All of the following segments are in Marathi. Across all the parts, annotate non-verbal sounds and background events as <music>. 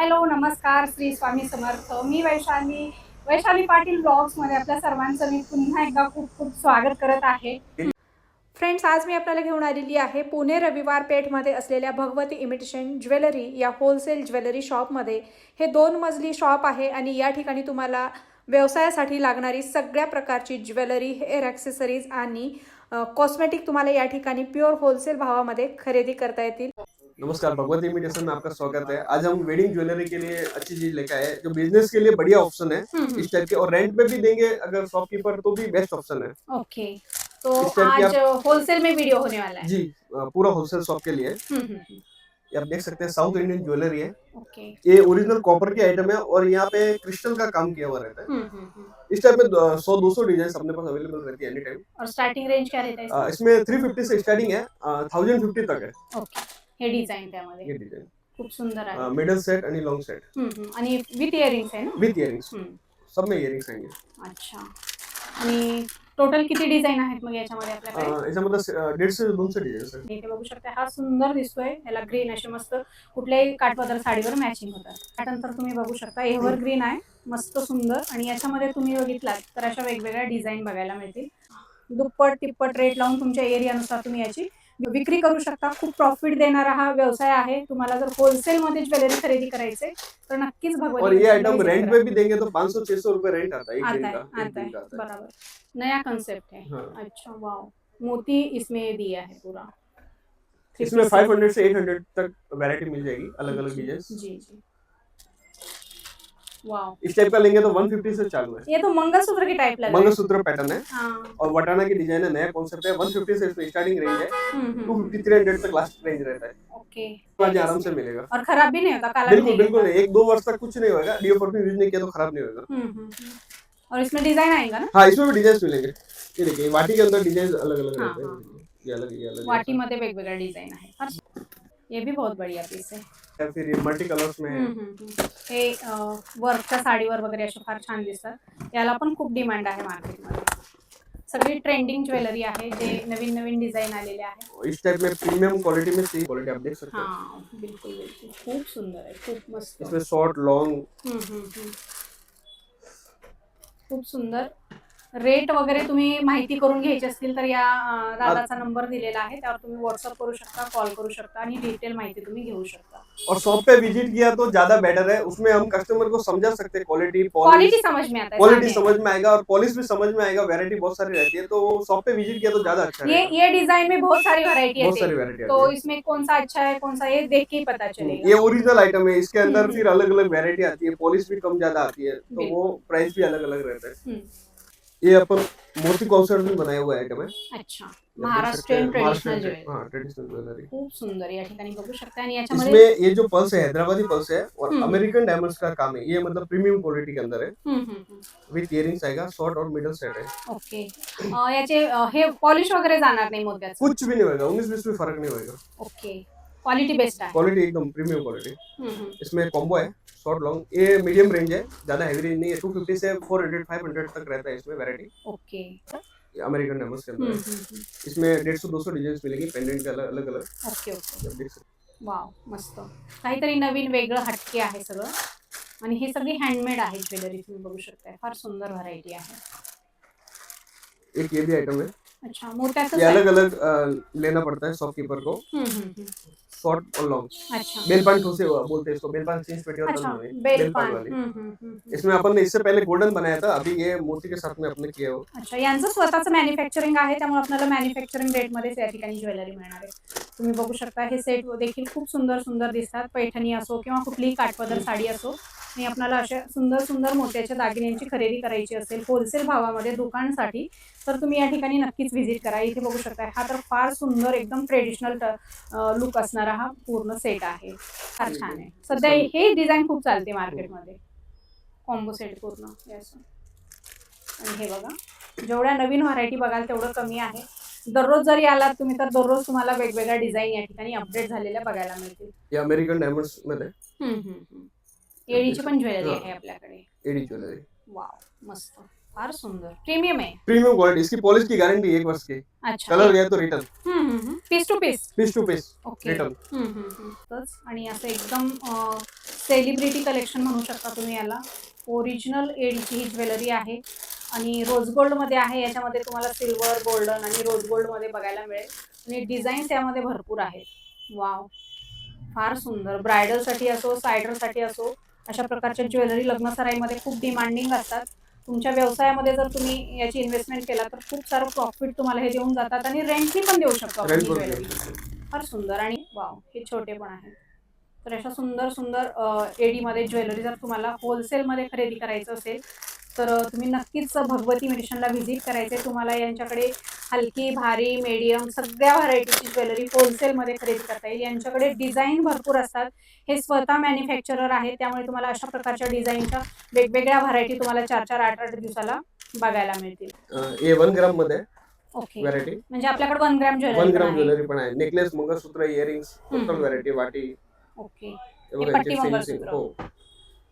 हॅलो नमस्कार श्री स्वामी समर्थ. मी वैशाली. वैशाली पाटील ब्लॉग्समध्ये आपल्या सर्वांचं मी पुन्हा एकदा खूप खूप स्वागत करत आहे. फ्रेंड्स आज मी आपल्याला घेऊन आलेली आहे पुणे रविवार पेठमध्ये असलेल्या भगवती इमिटेशन ज्वेलरी या होलसेल ज्वेलरी शॉपमध्ये. हे दोन मजली शॉप आहे आणि या ठिकाणी तुम्हाला व्यवसायासाठी लागणारी सगळ्या प्रकारची ज्वेलरी हेअर ॲक्सेसरीज आणि कॉस्मेटिक तुम्हाला या ठिकाणी प्युअर होलसेल भावामध्ये खरेदी करता येतील. नमस्कार भगवत इमिटेशन में आपका स्वागत है। आज हम वेडिंग ज्वेलरी के लिए अच्छी चीज़ लेकर आए जो बिज़नेस के लिए बढ़िया ऑप्शन है हम्म, इस टाइप के और रेंट पे भी देंगे अगर शॉपकीपर तो भी बेस्ट ऑप्शन है। ओके तो आज होलसेल में वीडियो होने वाला है। जी पूरा होलसेल शॉप के लिए। हम्म, हम्म, हम्म, ये आप देख सकते हैं साउथ इंडियन ज्वेलरी है। ओके ये ओरिजिनल कॉपर की आइटम है और यहाँ पे क्रिस्टल का काम किया हुआ रहता है। हम्म, हम्म, हम्म। इस टाइप में सौ दो सौ डिज़ाइन अपने पास अवेलेबल रहती है एनी टाइम और स्टार्टिंग रेंज क्या रहता है इसमें? थ्री फिफ्टी से स्टार्टिंग है थाउज़ेंड फिफ्टी तक है। ओके हे डिझाईन त्यामध्ये ये डिज़ाइन खूप सुंदर आहे मिडल सेट आणि लॉन्ग सेट. आणि विथ इयरिंग्स आहे ना? विथ इयरिंग्स हम्म, सब में इयरिंग्स आएँगे अच्छा। आणि टोटल किती डिझाईन आहेत मग याच्यामध्ये अ, आपल्याकडे याच्यामध्ये दीडशे दोनशे डिझाईन्स आहेत. इथे बघू शकता हा सुंदर दिसतोय. याला ग्रीन असे मस्त कुठल्याही काठपदर साडीवर मॅचिंग होतात. त्यानंतर तुम्ही बघू शकता एव्हर ग्रीन आहे. मस्त सुंदर. आणि याच्यामध्ये तुम्ही बघितलात तर अशा वेगवेगळ्या डिझाईन बघायला मिळतील. दुप्पट तिप्पट रेट लावून तुमच्या एरियानुसार तुम्ही याची विक्री करू शकता खूप प्रॉफिट देणारा हा व्यवसाय आहे. तुम्हाला जर होलसेल मध्ये ज्वेलरी खरेदी करायचे तर नक्कीच और ये आइटम रेंट पे भी देंगे तो 500 600 रुपए रेंट आता है एक दिन आता का है आता बराबर. नया कंसेप्ट है। अच्छा वाओ मोती इसमें दिया है पूरा. इसमें 500 से 800 तक वैरायटी मिल जाएगी अलग अलग डिज़ाइन जी जी. इस टाइप का लेंगे तो 150 से चालू है। ये तो मंगलसूत्र की टाइप लग मंगलसूत्र पैटर्न है। हाँ। और वटाना की डिज़ाइन है नया कॉन्सेप्ट है। 150 से इसमें स्टार्टिंग रेंज है। हम्म, हम्म, 250 300 तक लास्ट रेंज रहता है। ओके तो आराम से मिलेगा। और खराब भी नहीं होता काला बिल्कुल बिल्कुल नहीं। एक दो वर्ष तक कुछ नहीं होगा डीओ परफ्यूम यूज़ नहीं किया तो खराब नहीं होगा हम्म, हम्म, हम्म। और इसमें डिज़ाइन आएगा ना? हाँ इसमें भी डिज़ाइन मिलेंगे। ये देखिए वाटी के अंदर डिज़ाइन अलग अलग रहते हाँ, हैं। वाटी मध्ये वेगवेगळ्या डिझाईन आहे ये भी बहुत बढ़िया पीस है। फिर मल्टी कलर्स में है. हे वर्कच्या साडीवर वगैरे असे फार छान दिसतात. याला पण खूप डिमांड आहे मार्केटमध्ये सगळी ट्रेंडिंग ज्वेलरी आहे जे नवीन नवीन डिझाईन आलेले आहे इस टाइप में प्रीमियम क्वालिटी में चाहिए क्वालिटी आप देख सकते हैं हा बिलकुल बिलकुल. खूप सुंदर खूप मस्त. इसमें शॉर्ट लॉन्ग. खूप सुंदर. रेट वगैरे तुम्ही माहिती करून घ्यायची असतील तर या दादाचा नंबर दिलेला आहे. त्यावर तुम्ही व्हॉट्सअप करू शकता कॉल करू शकता आणि डिटेल माहिती तुम्ही घेऊ शकता. और शॉप पे विज़िट किया तो ज़्यादा बेटर है। उसमें हम कस्टमर को समझा सकते हैं क्वालिटी क्वालिटी समझ में आता है क्वालिटी समझ में आएगा और पॉलिश भी समझ में आएगा। वैरायटी बहुत सारी रहती है तो शॉप पे विज़िट किया तो ज़्यादा अच्छा ये ये डिज़ाइन में बहुत सारी वैरायटी बहुत सारी है। वैरायटी तो इसमें कौन सा अच्छा है कौन सा ये देख के ही पता है चलेगा। ये ओरिजिनल आइटम है इसके अंदर हम्म। फिर अलग अलग वैरायटी आती है पॉलिश भी कम ज़्यादा आती है तो वो प्राइस भी अलग अलग रहता है। हम्म, ये अपन मोती कॉन्सर्ट में बनाया हुआ आइटम है अच्छा महाराष्ट्रीयन हैं, ट्रेडिशनल ज्वेलरी हाँ। Traditional jewellery. खूप सुंदर या ठिकाणी बघू शकता आणि याच्यामध्ये इसमें ये जो पल्स है हैदराबादी पल्स है और। अमेरिकन डायमंड्स का काम है। ये मतलब प्रीमियम क्वालिटी के अंदर है। Hmm, hmm, hmm. With earrings आएगा शॉर्ट और मिडल सेट है। ओके याचे हे पॉलिश वगैरे जाणार नाही मोत्याचं कुछ भी नहीं होगा उन्नीस बीस में फर्क नहीं होगा ओके क्वालिटी बेस्ट आहे क्वालिटी एकदम प्रीमियम क्वालिटी हम्म, हम्म. इसमें कॉम्बो है शॉर्ट लॉन्ग ये मीडियम रेंज है ज़्यादा हैवी रेंज नहीं है 250 से 400 500 तक रहता है इसमें वैरायटी ओके अमेरिकन डायमंड्स के हम्म, अंदर। हम्म, हम्म. इसमें डेढ़ सौ दो सौ डिज़ाइन मिलेंगी पेंडेंट के अलग अलग ओके ओके वाव मस्त। काहीतरी नवीन वेगळं हटके आहे सगळं. आणि हे सगळी हँडमेड आहे ज्वेलरी तुम्ही बघू शकताय. फार सुंदर व्हरायटी आहे. एक ये भी आइटम है अच्छा ये अलग अलग लेना पड़ता है शॉपकीपर को. शॉर्ट और लॉन्ग अच्छा. बेलपान ठोसे बोलते हैं इसको. बेलपान चीज पेटी और अच्छा वाली. हम्म. इसमें अपन ने इससे पहले गोल्डन बनाया था अभी ये मोती के साथ में अपने किया हो अच्छा यांचं स्वतःचं मॅन्युफॅक्चरिंग आहे त्यामुळे आपल्याला मॅन्युफॅक्चरिंग रेटमध्येच या ठिकाणी ज्वेलरी मिळणार आहे. तुम्ही बघू शकता हे सेट देखील खूप सुंदर सुंदर दिसतात. पैठणी असो किंवा कुठलीही काठपदर साडी असो. आणि आपल्याला अशा सुंदर सुंदर मोत्याच्या दागिन्यांची खरेदी करायची असेल होलसेल भावामध्ये दुकानसाठी तर तुम्ही या ठिकाणी नक्कीच व्हिजिट करा. इथे बघू शकता हा तर फार सुंदर एकदम ट्रेडिशनल लुक असणारा हा पूर्ण सेट आहे. फार छान आहे. सध्या हे. डिझाईन खूप चालते मार्केटमध्ये कॉम्बो सेट पूर्ण. हे आणि हे बघा जेवढ्या नवीन व्हरायटी बघाल तेवढं कमी आहे. दररोज जरी आलात तुम्ही तर दररोज तुम्हाला वेगवेगळ्या डिझाईन या ठिकाणी अपडेट झालेल्या बघायला मिळतील. ये अमेरिकन डायमंड्समध्ये हम्म, हम्म, हम्म. एडीची पण ज्वेलरी आहे आपल्याकडे. Eddy jewellery. वाव मस्त. फार सुंदर. प्रीमियम आहे. प्रीमियम क्वालिटी इसकी पॉलिश की गारंटी एक वर्ष की. अच्छा. कलर गया तो return piece to piece piece to piece okay return आणि असं एकदम सेलिब्रिटी कलेक्शन म्हणू शकता तुम्ही याला. ओरिजिनल एडची ही ज्वेलरी आहे. आणि रोज गोल्डमध्ये आहे याच्यामध्ये तुम्हाला सिल्वर गोल्डन आणि रोज गोल्डमध्ये बघायला मिळेल. आणि डिझाईन्स यामध्ये भरपूर आहेत. वाव. फार सुंदर. ब्रायडलसाठी असो सायडरसाठी असो अशा प्रकारच्या ज्वेलरी लग्नसराईमध्ये खूप डिमांडिंग असतात. तुमच्या व्यवसायामध्ये जर तुम्ही याची इन्व्हेस्टमेंट केला तर खूप सारं प्रॉफिट तुम्हाला हे देऊन जातात आणि रेंटनी पण देऊ शकतो आपण ही ज्वेलरी. फार सुंदर आणि वाव हे छोटे पण आहेत तर अशा सुंदर सुंदर एडीमध्ये ज्वेलरी जर तुम्हाला होलसेलमध्ये खरेदी करायचं असेल तर तुम्ही नक्कीच भगवती मेडिशनला व्हिजिट करायचे तुम्हाला यांच्याकडे हलकी भारी मीडियम सगळ्या व्हरायटीची ज्वेलरी होलसेलमध्ये खरेदी करता येईल. यांच्याकडे डिझाईन भरपूर असतात. हे स्वतः मॅन्युफॅक्चरर आहेत. त्यामुळे तुम्हाला अशा प्रकारच्या डिझाईनच्या वेगवेगळ्या व्हरायटी तुम्हाला चार चार आठ आठ दिवसाला बघायला मिळतील. हे वन ग्राममध्ये ओके. व्हरायटी म्हणजे आपल्याकडे one gram one jewellery gram jewellery पण आहे. Necklace mangalsutra earrings. Total variety वाटी. ओके. हे पट्टी मंगळसूत्र.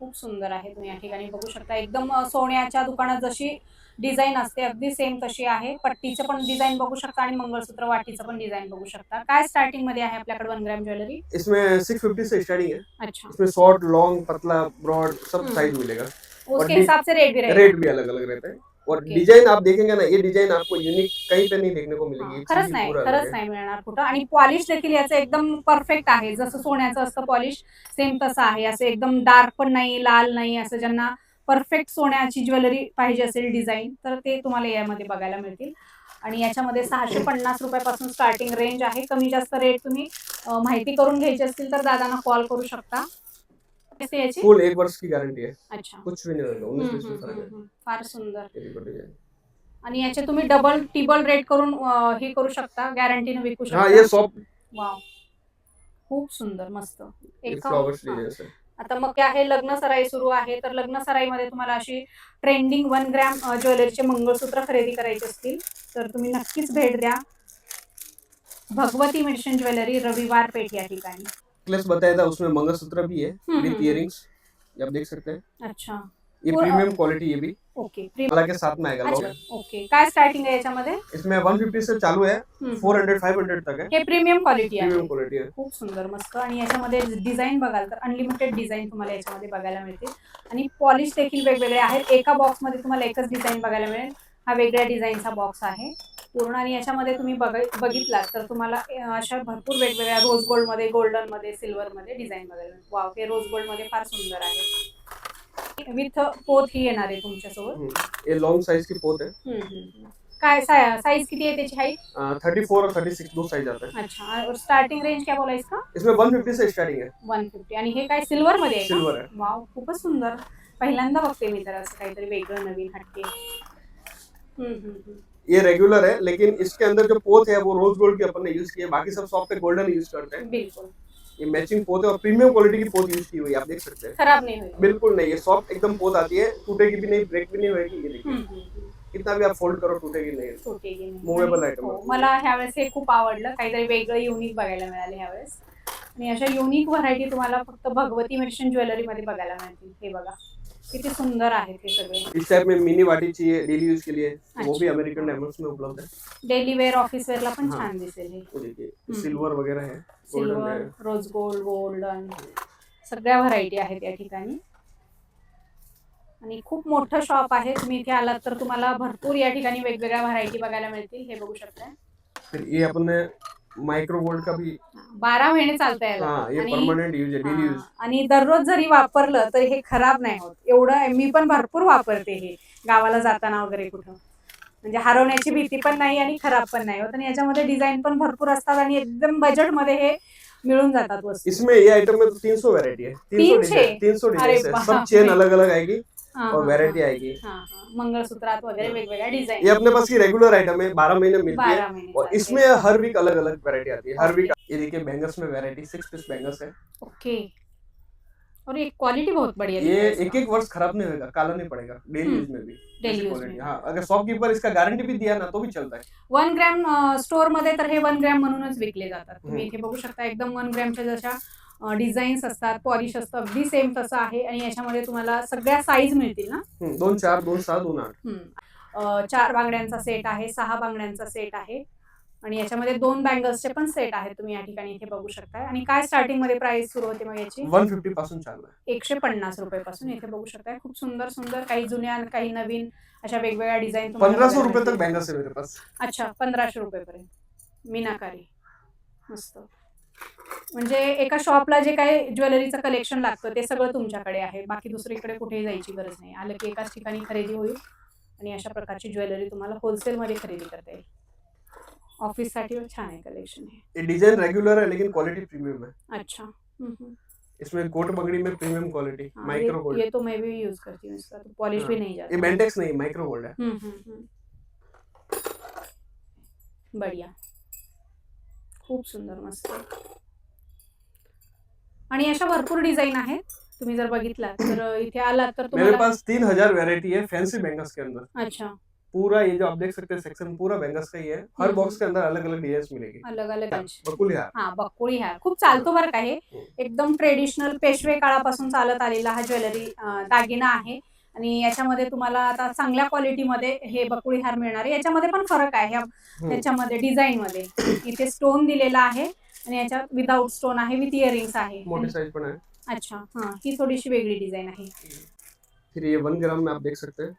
खूप सुंदर आहे तुम्ही या ठिकाणी बघू शकता. एकदम सोन्याच्या दुकानात जशी डिझाईन असते अगदी सेम तशी आहे. पट्टीचं पण डिझाईन बघू शकता आणि मंगळसूत्र वाटीचं पण डिझाइन बघू शकता. काय स्टार्टिंगमध्ये आहे आपल्याकडे वन ग्रॅम ज्वेलरी? इसमें सिक्स फिफ्टी से स्टार्टिंग है। अच्छा. इसमें शॉर्ट लॉन्ग पतला ब्रॉड सब। साइज मिलेगा। उसके हिसाब से रेट भी रहेगा। रेट भी अलग अलग रहता है। और. डिजाइन आप देखेंगे ना ये डिजाइन आपको यूनिक कहीं पे नहीं देखने को मिलेगी. खरंच नाही खरंच. नाही मिळणार कुठं. आणि पॉलिश देखील याचं एकदम परफेक्ट आहे. जसं सोन्याचं असतं पॉलिश सेम तसं आहे. असं एकदम डार्क पण नाही लाल नाही असं ज्यांना परफेक्ट सोन्याची ज्वेलरी पाहिजे असेल डिझाईन तर ते तुम्हाला यामध्ये बघायला मिळतील. आणि याच्यामध्ये सहाशे पन्नास रुपयापासून स्टार्टिंग रेंज आहे. कमी जास्त रेट तुम्ही अं, माहिती करून घ्यायची असतील तर दादांना कॉल करू शकता. याची? फुल एक वर्ष की गारंटी है अच्छा. कुछ भी नहीं होगा उन्नीस बीस हम्म, में फर्क हम्म, हम्म. फार सुंदर. आणि याचे तुम्ही डबल टिबल रेट करून अं, हे करू शकता गॅरंटीने विकू हाँ शकता. ये सॉफ्ट वाव खूप सुंदर मस्त. एक फ्लावर्स हा. है आता मग काय आहे लग्न सराई सुरू आहे तर लग्न सराईमध्ये तुम्हाला अशी ट्रेंडिंग वन ग्रॅम अ, ज्वेलरीचे मंगळसूत्र खरेदी करायचे असतील तर तुम्ही नक्कीच भेट द्या. भगवती मेडिसिन ज्वेलरी रविवार पेठ या ठिकाणी. नेकलेस बताया था उसमें मंगलसूत्र भी है विद. इयरिंग्स ये आप देख सकते हैं। अच्छा। ये प्रीमियम क्वालिटी ये भी। ओके के साथ में आएगा अच्छा ओके। काय स्टार्टिंग आहे याच्यामध्ये? इसमें 150 से चालू है हम्म. 400 500 तक है। हे प्रीमियम क्वालिटी आहे. प्रीमियम क्वालिटी है खूप सुंदर मस्त. आणि याच्यामध्ये डिझाईन बघाल तर अनलिमिटेड डिझाईन तुम्हाला याच्यामध्ये बघायला मिळतील. आणि पॉलिश देखील वेगवेगळे आहेत. एका बॉक्समध्ये तुम्हाला एकच डिझाईन बघायला मिळेल. हा वेगळ्या डिझाईनचा बॉक्स आहे. पूर्ण आणि याच्यामध्ये तुम्ही बघ बघितलात तर तुम्हाला अशा भरपूर वेगवेगळ्या रोज गोल्डमध्ये गोल्डनमध्ये सिल्वरमध्ये डिझाईन बघायला मिळेल वाव हे रोज गोल्डमध्ये फार सुंदर आहे. विथ पोथ ही येणार आहे तुमच्यासोबत. लॉन्ग साइज की पोत है हम्म. काय साईज किती आहे त्याची हाईट थर्टी फोर और थर्टी सिक्स दो साइज आता है अच्छा और स्टार्टिंग रेंज क्या बोला इसका इसमें 150 से स्टार्टिंग है वन फिफ्टी आणि हे काय सिल्वर मध्ये आहे? सिल्वर है वाव खूपच सुंदर. पहिल्यांदा बघते मी तर असं काहीतरी वेगळं नवीन हटके. हम्म, हम्म, हम्म. ये रेगुलर है लेकिन इसके अंदर जो पोत है वो रोज गोल्ड की अपन ने यूज की है बाकी सब पे गोल्डन यूज करते हैं। बिलकुल। ये मैचिंग पोत है और प्रीमियम क्वालिटी की पोत यूज की हुई है आप देख सकते हैं। खराब नहीं हुई। बिल्कुल नहीं ये सॉफ्ट एकदम पोत आती है। टूटेगी भी नहीं ब्रेक भी नहीं होगी ये देखिए. कितना भी आप फोल्ड करो टूटेगी नहीं। हो, आहे. मला ह्यावेळेस हे खूप आवडलं काहीतरी वेगळं युनिक बघायला मिळालं ह्यावेळेस. आणि अशा युनिक व्हरायटी तुम्हाला फक्त भगवती मेडिसिन ज्वेलरी मध्ये बघायला मिळतील. हे बघा. किती सुंदर आहेत हे सगळे. इस टाइप में मिनी वाटी चाहिए डेली यूज के लिए वो भी। अमेरिकन डायमंड्स में उपलब्ध है डेली वेअर ऑफिस वेअरला पण. छान दिसेल हे. वो देखिए हम्म. सिल्वर वगैरह है गोल्डन सिल्वर है रोज गोल्ड गोल्डन सगळ्या व्हरायटी आहेत या ठिकाणी. आणि खूप मोठं शॉप आहे. तुम्ही इथे आलात तर तुम्हाला भरपूर या ठिकाणी वेगवेगळ्या व्हरायटी बघायला मिळतील. हे बघू शकता फिर ये अपन ने माइक्रो गोल्ड का भी बारा महिने चालता याला. हाँ ये आणि परमानेंट यूज है डेली यूज हा, आणि दररोज जरी वापरलं तर हे खराब नाही होत. एवढं मी पण भरपूर वापरते हे गावाला जाताना वगैरे कुठं. म्हणजे हरवण्याची भीती पण नाही आणि खराब पण नाही होत. आणि याच्यामध्ये डिझाईन पण भरपूर असतात आणि एकदम बजेटमध्ये हे मिळून जातात वस्तू. इसमें ये आइटम में तो 300 वैरायटी है 300 तीन डिजाइन 300 अरे डिजाइन है बाप सब चेन रे। अलग अलग आएगी हा, और हा, वैरायटी हा. आएगी हा, हा. वगैरे वेगवेगळ्या डिझाईन ये अपने पास की रेगुलर आइटम है बारह महीने मिलती है बारा महिने और चालते. इसमें हर वीक अलग अलग वैरायटी आती है हर वीक ये देखिए बैंगल्स में वैरायटी सिक्स पीस बैंगल्स है ओके और ये क्वालिटी बहुत बढ़िया ये एक एक वर्ष खराब नहीं होगा काला नहीं पड़ेगा डेली हम्म, यूज में भी use quality। में। हाँ अगर शॉपकीपर इसका गारंटी भी दिया ना तो भी चलता है वन ग्रॅम स्टोअरमध्ये तर हे वन ग्रॅम म्हणूनच विकले जातात तुम्ही हम्म. इथे बघू शकता एकदम वन ग्रॅमच्या जशा डिझाईन्स असतात पॉलिश असतं अगदी सेम तसं आहे. आणि याच्यामध्ये तुम्हाला सगळ्या साईज मिळतील ना? दोन चार दोन सहा दोन आठ. हम्म. अं, चार बांगड्यांचा सेट आहे सहा बांगड्यांचा सेट आहे. आणि याच्यामध्ये दोन बँगल्सचे पण सेट आहेत तुम्ही या ठिकाणी इथे बघू शकताय. आणि काय स्टार्टिंगमध्ये प्राइस सुरू होते मग याची? वन फिफ्टी पासून चालू आहे. एकशे पन्नास रुपये पासून इथे बघू शकताय. खूप सुंदर सुंदर काही जुन्या काही नवीन अशा वेगवेगळ्या डिझाईन रुपए तक बैंगल्स है मेरे पास अच्छा पंधराशे रुपये पर्यंत. मीनाकारी. मस्त. म्हणजे एका शॉपला जे काही ज्वेलरीचं कलेक्शन लागतं ते सगळं तुमच्याकडे आहे. बाकी दुसरीकडे कुठेही जायची गरज नाही. आलं की एकाच ठिकाणी खरेदी होईल आणि अशा प्रकारची ज्वेलरी तुम्हाला होलसेलमध्ये खरेदी करता येईल. ऑफिससाठी छान आहे कलेक्शन हे. ये डिजाइन रेगुलर है लेकिन क्वालिटी प्रीमियम है अच्छा. हम्म. इसमें कोट पगड़ी में प्रीमियम क्वालिटी हाँ, माइक्रो ये, गोल्ड ये तो मैं भी यूज करती हूँ इसका. तो पॉलिश भी हाँ, नहीं जाता. ये बेंटेक्स नहीं माइक्रो गोल्ड है. हम्म, हम्म, हम्म. बढिया. खूप सुंदर मस्त आणि अशा भरपूर डिझाईन आहेत. तुम्ही जर बघितलात तर इथे आलात तर मेरे तुम्हाला पास तीन हजार वेरायटी है फैंसी बैंगल्स के अंदर. अच्छा. पूरा ये जो आप देख सकते हैं सेक्शन पूरा बैंगल्स का ही है. हर बॉक्स के अंदर अलग अलग डिजाइन मिलेगी अलग अलग बकुल यार. हा बक्कोळी हा खूप चालतो बरं का हे. एकदम ट्रेडिशनल पेशवे काळापासून चालत आलेला हा ज्वेलरी अं, दागिना आहे. आणि याच्यामध्ये तुम्हाला आता चांगल्या क्वालिटीमध्ये हे बकुळी हार मिळणार आहे. याच्यामध्ये पण फरक आहे हम्म. त्याच्यामध्ये डिझाइनमध्ये. इथे स्टोन दिलेला आहे आणि याच्यात विदाऊट स्टोन आहे विथ इयरिंग्स आहे. मोटी साइज पण है अच्छा हा ही थोडीशी वेगळी डिझाइन आहे. फिर ये वन ग्राम में आप देख सकते हैं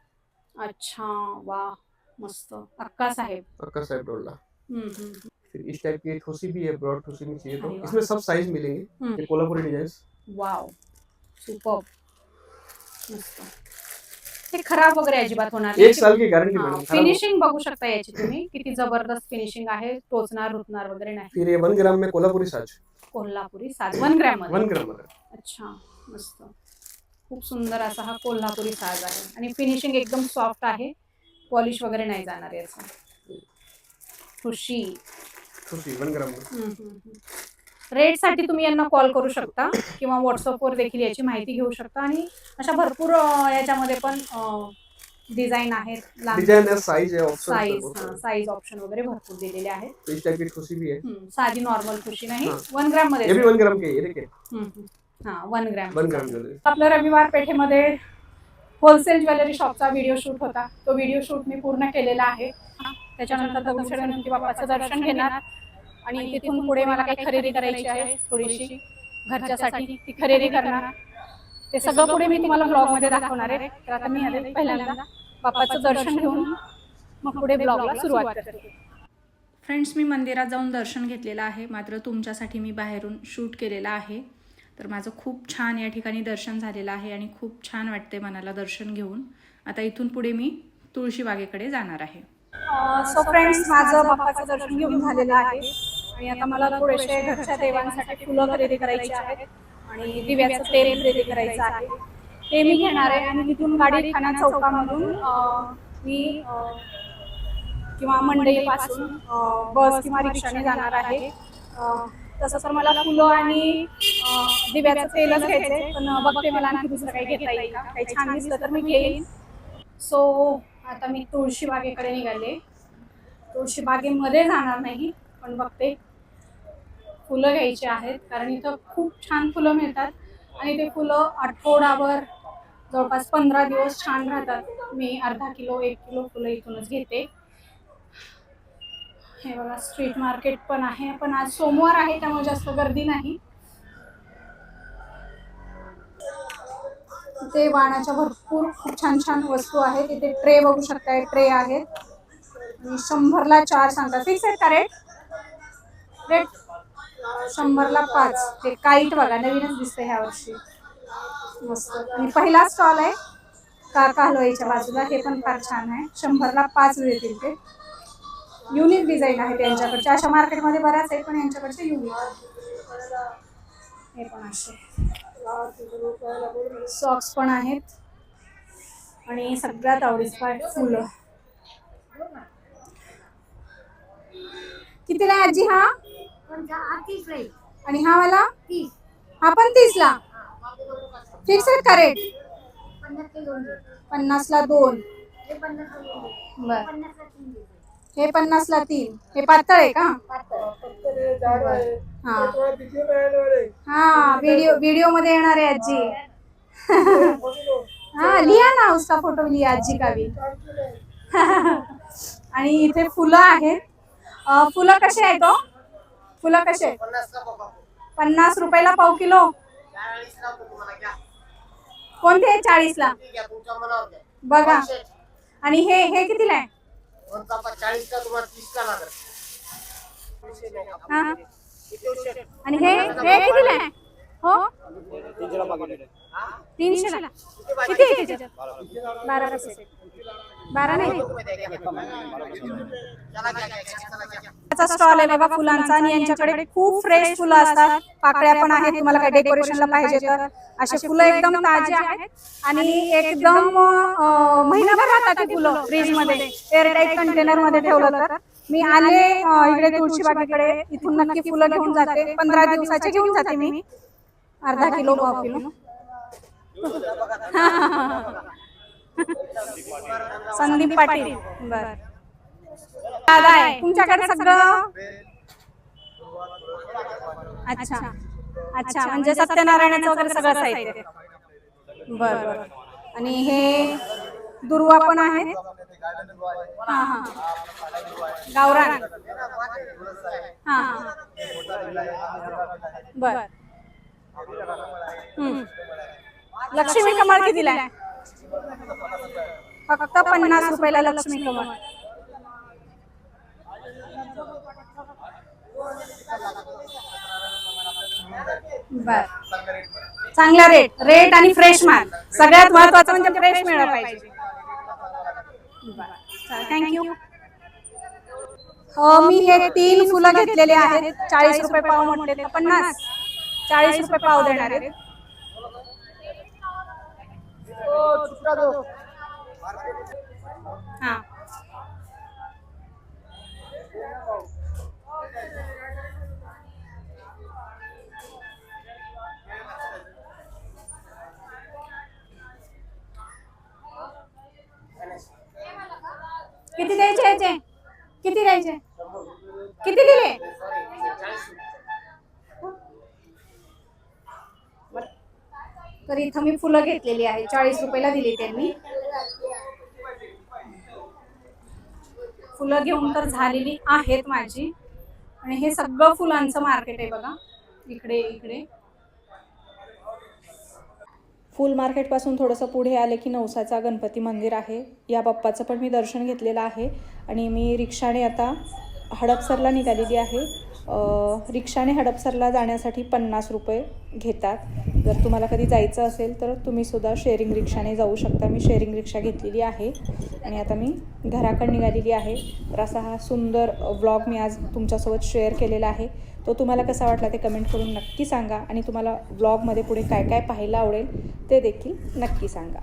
अच्छा वा मस्त. अक्का साहेब पक्का साइड डोला. फिर इस टाइप की ठोसी भी है ब्रॉड ठोसी में चाहिए तो। वाह। इसमें सब साइज मिलेंगे. ये कोल्हापुरी डिजाइन वाव सुपर मस्त. हे खराब वगैरे अजिबात होणार नाही. एक साल की गारंटी मैडम खराब फिनिशिंग बघू शकता याची तुम्ही. किती जबरदस्त फिनिशिंग आहे टोचणार रुतणार वगैरे नाही. फिर ये वन ग्राम में कोल्हापुरी साज. कोल्हापुरी सात वन ग्रॅम वन ग्राममध्ये. अच्छा मस्त. खूप सुंदर असा हा कोल्हापुरी साज आहे. आणि फिनिशिंग एकदम सॉफ्ट आहे. पॉलिश वगैरे नाही जाणार याचं. खुशी. ठोसी वन ग्राम रेटसाठी तुम्ही यांना कॉल करू शकता किंवा व्हॉट्सअपवर देखील याची माहिती घेऊ शकता आणि अशा भरपूर याच्यामध्ये पण डिझाईन आहेत. है ऑप्शन साईज साईज ऑप्शन वगैरे भरपूर दिलेले आहेत. साधी नॉर्मल खुशी नाही. वन ग्रॅममध्ये वन ग्राम की है, one gram one gram jewellery आपलं रविवार पेठेमध्ये होलसेल ज्वेलरी शॉपचा व्हिडिओ शूट होता. तो व्हिडिओ शूट मी पूर्ण केलेला आहे. त्याच्यानंतर दगडूशेठ गणपती बाप्पाचं दर्शन घेणार. आणि तिथून पुढे मला काही खरेदी करायची आहे थोडीशी घरच्यासाठी ती खरेदी करणार. ते सगळं पुढे मी तुम्हाला ब्लॉगमध्ये दाखवणार आहे. तर आता मी आले पहिल्यांदा बाप्पाचं दर्शन घेऊन मग पुढे ब्लॉगला सुरुवात करते. फ्रेंड्स मी मंदिरात जाऊन दर्शन घेतलेलं आहे. मात्र तुमच्यासाठी मी बाहेरून शूट केलेलं आहे. तर माझं खूप छान या ठिकाणी दर्शन झालेलं आहे आणि खूप छान वाटते मनाला दर्शन घेऊन. आता इथून पुढे मी तुळशी बागेकडे जाणार आहे. सो फ्रेंड्स माझं बाप्पाचं दर्शन घेऊन झालेलं आहे. आणि आता मला थोडेसे घरच्या देवांसाठी फुलं खरेदी करायची आहेत आणि दिव्याचं तेल खरेदी करायचं आहे. ते मी घेणार आहे आणि तिथून गाडी खाना चौकामधून मी किंवा मंडईपासून बस किंवा रिक्षाने जाणार आहे. तसं तर मला फुलं आणि दिव्याचं तेलच घ्यायचंय पण बघते मला आणखी दुसरं काही घेता येईल का? काही छान दिसलं तर मी घेईन. सो आता मी तुळशी बागेकडे निघाले. तुळशी बागेमध्ये जाणार नाही पण बघते. फुलं घ्यायची आहेत कारण इथं खूप छान फुलं मिळतात. आणि ते फुलं आठवडाभर जवळपास पंधरा दिवस छान राहतात. मी अर्धा किलो एक किलो फुलं इथूनच घेते. हे बघा स्ट्रीट मार्केट पण आहे. पण आज सोमवार आहे त्यामुळे जास्त गर्दी नाही. इथे वाणाच्या भरपूर खूप छान छान वस्तू आहेत. इथे ट्रे बघू शकताय ट्रे आहेत. आणि शंभरला चार सांगतात. फिक्स आहेत का रेट रेट शंभरला पाच. ते काईट बघा नवीनच दिसतंय ह्या वर्षी. मस्त. आणि पहिला स्टॉल आहे काका हलवाईच्या बाजूला. हे पण फार छान आहे. शंभरला पाच मिळतील ते. युनिक डिझाईन आहे त्यांच्याकडच्या अशा मार्केटमध्ये बऱ्याच आहेत पण यांच्याकडचे युनिक हे पण असे. सॉक्स पण आहेत. आणि सगळ्यात आवडीचं फुलं. कितीला आजी हा? आणि हा वाला? हा पण तीसला. फिक्स आहेत का रेट पन्नासला दोन. बर. हे पन्नासला तीन. हे पातळ आहे का? हा. हा. व्हिडिओ व्हिडिओमध्ये येणार आहे आजी. हा लिहा ना उसका फोटो लिहा आजी का भी <laughs> आणि इथे फुलं आहेत. फुलं कसे आहेत हो? फुलं कसे? पन्नास रुपयाला पाव किलो. कोणते आहे चाळीसला? बघा. आणि हे हे कितीला आहे? चाळीस का तुम्हाला तीस का? लागेल हा आणि हे हे कितीला आहे? हो? तीनशे किती आहे त्याच्यात? बारा. बारा नाही. त्याचा स्टॉल आहे बघा फुलांचा आणि यांच्याकडे खूप फ्रेश फुलं असतात. पाकळ्या पण आहेत तुम्हाला काय डेकोरेशनला पाहिजे तर. असे फुलं एकदम ताजे आहेत. आणि एकदम महिनाभर राहतात ते फुलं फ्रीजमध्ये एअरटाईट कंटेनरमध्ये ठेवलं तर. मी आले इकडे तुळशी बागेकडे. इथून नक्की फुलं घेऊन जाते. पंधरा दिवसाचे घेऊन जाते मी. अर्धा किलो पाव किलो. <laughs> संदीप पाटील. बर. दादा आहे तुमच्याकडे सगळं? अच्छा. अच्छा. म्हणजे सत्यनारायणाचं वगैरे सगळं साहित्य. बर बर. आणि हे दुर्वा पण आहेत? हा हा. गावरान. हा हा. बर. लक्ष्मी कमळ कितीला आहे? फक्त पन्नास रुपयाला लक्ष्मी कमळ. बर. चांगला रेट रेट आणि फ्रेश माल. सगळ्यात महत्वाचं म्हणजे फ्रेश मिळालं पाहिजे. थँक्यू हो मी हे तीन फुलं घेतलेले आहेत. चाळीस रुपये पाव म्हटले पन्नास. चाळीस रुपये पाव देणार आहेत. हो, हा. किती द्यायचे याचे? किती द्यायचे? किती दिले? तर इथं मी फुलं घेतलेली आहे. चाळीस रुपयाला दिली त्यांनी. फुलं घेऊन तर झालेली आहेत माझी. आणि हे सगळं फुलांचं मार्केट आहे बघा. इकडे इकडे. फुल मार्केटपासून थोडंसं पुढे आले की नवसाचा गणपती मंदिर आहे. या बाप्पाचं पण मी दर्शन घेतलेलं आहे. आणि मी रिक्षाने आता हडपसरला निघालेली आहे. रिक्षाने हडपसरला जाण्यासाठी पन्नास रुपये घेतात. जर तुम्हाला कधी जायचं असेल तर तुम्ही सुद्धा शेअरिंग रिक्षाने जाऊ शकता. मी शेअरिंग रिक्षा घेतलेली आहे आणि आता मी घराकडे निघालेली आहे. तर असा हा सुंदर व्लॉग मी आज तुमच्यासोबत शेअर केलेला आहे. तो तुम्हाला कसा वाटला ते कमेंट करून नक्की सांगा आणि तुम्हाला व्लॉगमध्ये पुढे काय काय पाहायला आवडेल ते देखील नक्की सांगा.